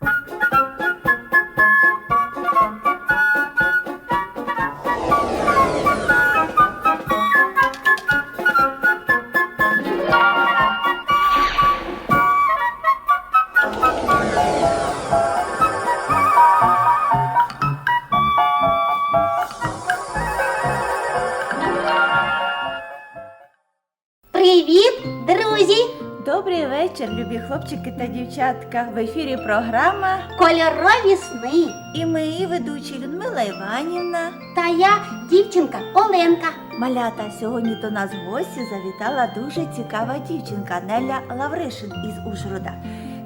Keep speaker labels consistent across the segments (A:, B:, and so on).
A: Bye. Вечір, любі хлопчики та дівчатка. В ефірі програма
B: Кольорові сни.
A: і ми, її ведучі Людмила Іванівна.
B: Та я дівчинка Оленка.
A: Малята сьогодні до нас в гості завітала дуже цікава дівчинка Неля Лавришин із Ужгорода.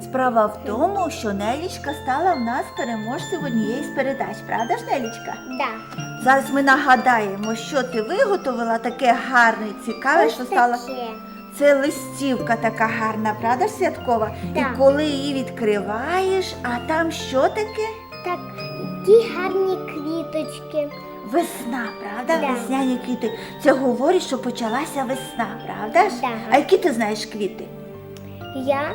A: Справа в тому, що Нелічка стала в нас переможцем однієї з передач, правда ж, Нелічка?
B: Да.
A: Зараз ми нагадаємо, що ти виготовила таке гарне цікаве, що стало. Це листівка така гарна, правда ж святкова?
B: Так.
A: І коли її відкриваєш, а там що таке?
B: Так, ті гарні квіточки.
A: Весна, правда?
B: Да.
A: Весняні квіти. Це говорить, що почалася весна, правда ж?
B: Да.
A: А які ти знаєш квіти?
B: Я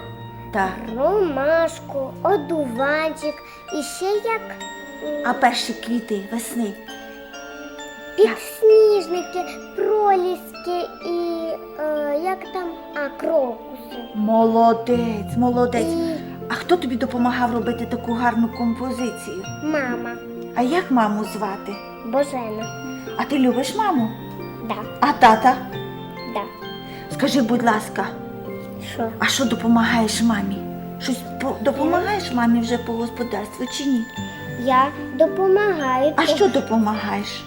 A: Так.
B: ромашку, одуванчик і ще як
A: А перші квіти весни.
B: Підсніжники, проліски і е, як там, а крокуси.
A: Молодець, молодець. А хто тобі допомагав робити таку гарну композицію?
B: мама
A: А як маму звати?
B: Божена.
A: А ти любиш маму?
B: Да,
A: А тата?
B: да.
A: Скажи, будь ласка,
B: Що?
A: а що допомагаєш мамі? Щось по- допомагаєш мамі вже по господарству чи ні?
B: Я допомагаю.
A: А що допомагаєш?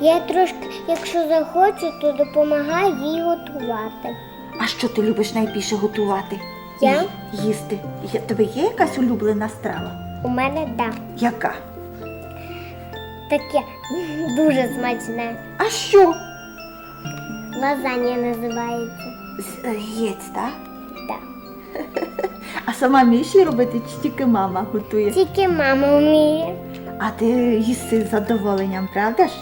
B: Я трошки, якщо захочу, то допомагаю їй готувати.
A: А що ти любиш найбільше готувати?
B: Я?
A: Їсти. Є- Тебе є якась улюблена страва?
B: У мене да.
A: Яка?
B: Таке дуже смачне.
A: А що?
B: Лазанья називається.
A: З е, яєць, так?
B: Да.
A: А сама вмієш її робити чи тільки мама готує?
B: Тільки мама вміє.
A: А ти їси з задоволенням, правда ж?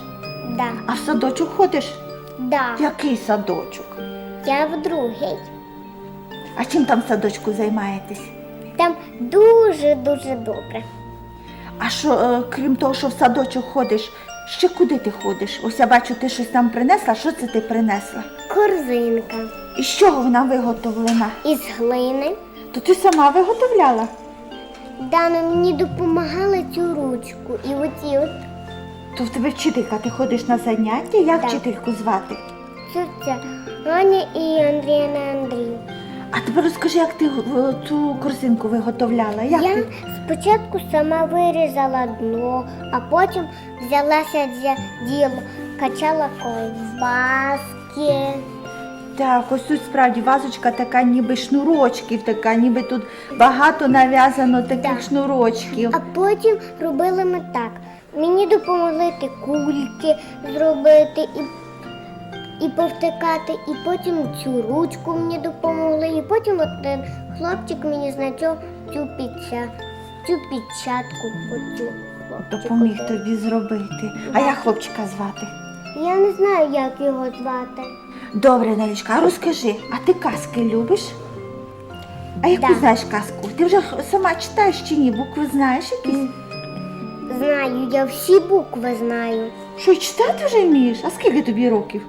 B: Да.
A: А в садочок ходиш?
B: Да.
A: Який садочок?
B: Я в другий.
A: А чим там в садочку займаєтесь?
B: Там дуже-дуже добре.
A: А що, е, крім того, що в садочок ходиш, ще куди ти ходиш? Ось я бачу, ти щось там принесла. Що це ти принесла?
B: Корзинка
A: І з чого вона виготовлена?
B: із глини.
A: То ти сама виготовляла?
B: Дана мені допомагала цю ручку. І оці от
A: То в тебе вчителька, ти ходиш на заняття? Як
B: Так.
A: вчительку звати?
B: це Аня і Андріана Андрій.
A: А тепер розкажи, як ти е, цю корзинку виготовляла? Як
B: Я
A: ти?
B: спочатку сама вирізала дно, а потім взялася за діло, качала ковбаски.
A: Так, ось тут справді вазочка така, ніби шнурочків, така, ніби тут багато нав'язано таких
B: Так.
A: шнурочків.
B: А потім робили ми так. Мені допомогли кульки зробити і, і повтикати, і потім цю ручку мені допомогли, і потім один хлопчик мені знайшов цю печа, цю печатку. Оцю
A: Допоміг тобі зробити. А як хлопчика звати?
B: Я не знаю, як його звати.
A: Добре, Нелічка, а розкажи, а ти казки любиш? А яку
B: Да.
A: знаєш казку? Ти вже сама читаєш чи ні? Букви знаєш якісь?
B: Знаю, я всі букви знаю.
A: Що й читати вже вмієш? А скільки тобі років?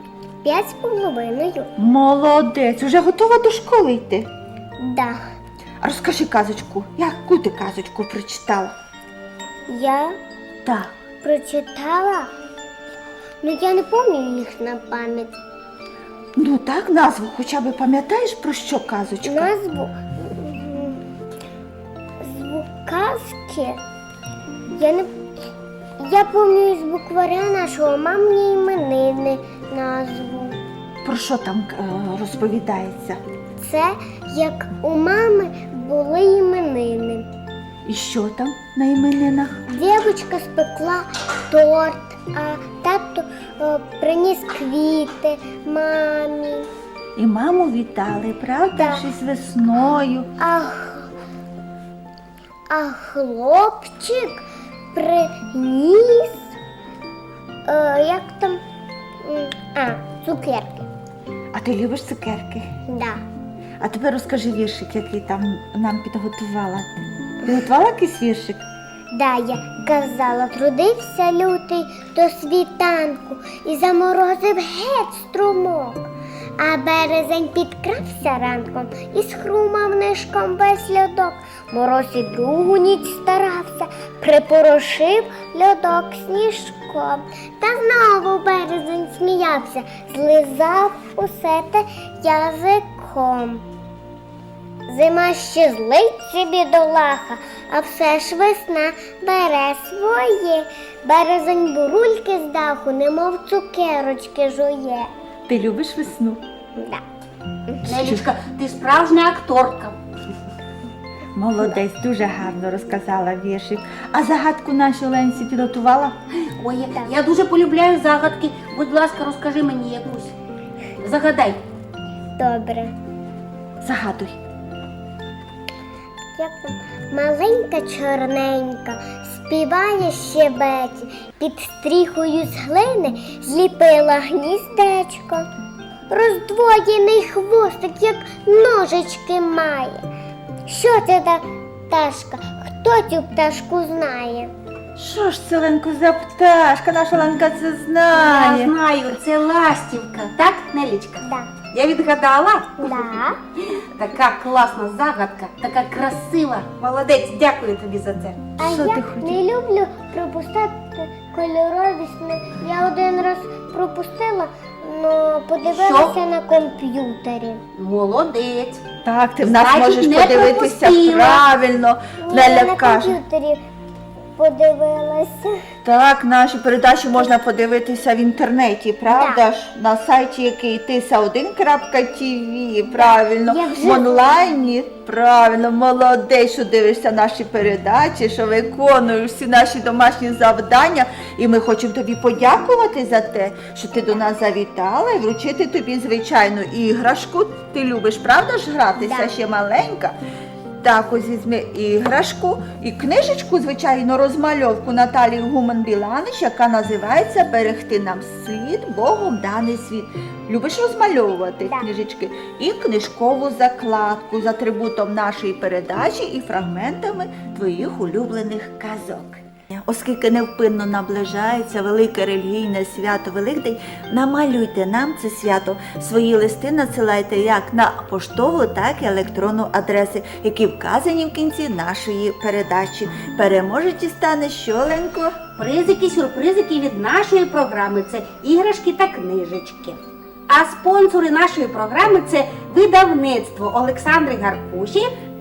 B: П'ять з половиною.
A: Молодець, вже готова до школи йти.
B: Да.
A: А розкажи казочку, яку ти казочку прочитала?
B: Я
A: Так.
B: прочитала. Ну я не пам'ятаю їх на пам'ять.
A: Ну так, назву хоча б пам'ятаєш про що казочка?
B: Назву м, звук казки. Я не я пам'ятаю з букваря нашого мамні іменини назву.
A: Про що там е, розповідається?
B: Це як у мами були іменини.
A: І що там на іменинах?
B: Дівчинка спекла торт, а тато е, приніс квіти мамі.
A: І маму вітали, правда?
B: Так.
A: Щось весною.
B: А, х- а хлопчик приніс, е, як там, а, цукерки.
A: А ти любиш цукерки?
B: Да.
A: А тепер розкажи віршик, який там нам підготувала. Підготувала якийсь віршик?
B: Да, я казала, трудився лютий до світанку і заморозив геть струмок. А березень підкрався ранком і схрумав нишком весь льодок. Мороз і другу ніч старався, припорошив льодок сніжком. Та знову березень сміявся, злизав усе те язиком. Зима ще злить собі долаха, а все ж весна бере своє. Березень бурульки з даху, немов цукерочки жує.
A: Ти любиш весну?
B: Да.
C: Нелічка, ти справжня акторка.
A: Молодець, дуже гарно розказала віршик. А загадку нашій Оленці підготувала?
C: Ой, я- я дуже полюбляю загадки. Будь ласка, розкажи мені якусь. Загадай.
B: Добре.
A: Загадуй.
B: Як? Маленька чорненька співає щебеті, під стріхою з глини зліпила гніздечко. Роздвоєний хвостик, як ножички має. Що це за пташка? Хто цю пташку знає?
A: Що ж це Оленко за пташка? Наша Оленка це
C: Я
A: знає.
C: знаю, це ластівка, так, Нелічка?
B: Да.
C: Я відгадала?
B: Да.
C: Така класна загадка, така красива. Молодець, дякую тобі за це.
B: А
A: Що
B: я
A: ти хотів?
B: не люблю пропускати кольорові сни. Я один раз пропустила, але подивилася
C: Що?
B: на комп'ютері.
C: Молодець.
A: Так, ти в нас
C: Значить,
A: можеш
C: не
A: подивитися
C: пропустила.
A: правильно.
B: Ні, на
A: каже.
B: комп'ютері подивилася.
A: Так, нашу передачу можна подивитися в інтернеті, правда ж? На сайті, який tisa1.tv, правильно,
B: Я вже-
A: в онлайні, правильно, молодець, що дивишся наші передачі, що виконуєш всі наші домашні завдання. І ми хочемо тобі подякувати за те, що ти до нас завітала і вручити тобі звичайну іграшку. Ти любиш, правда ж, гратися
B: Да.
A: ще маленька? Так, ось візьми іграшку і книжечку, звичайно, розмальовку Наталії Гуман Біланич, яка називається Берегти нам світ, Богом даний світ. Любиш розмальовувати
B: да.
A: книжечки? І книжкову закладку з атрибутом нашої передачі і фрагментами твоїх улюблених казок. Оскільки невпинно наближається велике релігійне свято Великдень, намалюйте нам це свято. Свої листи надсилайте як на поштову, так і електронну адреси, які вказані в кінці нашої передачі. Переможеті стане щоленько.
C: Призики, сюрпризики від нашої програми це іграшки та книжечки. А спонсори нашої програми це видавництво Олександри Гаркуші.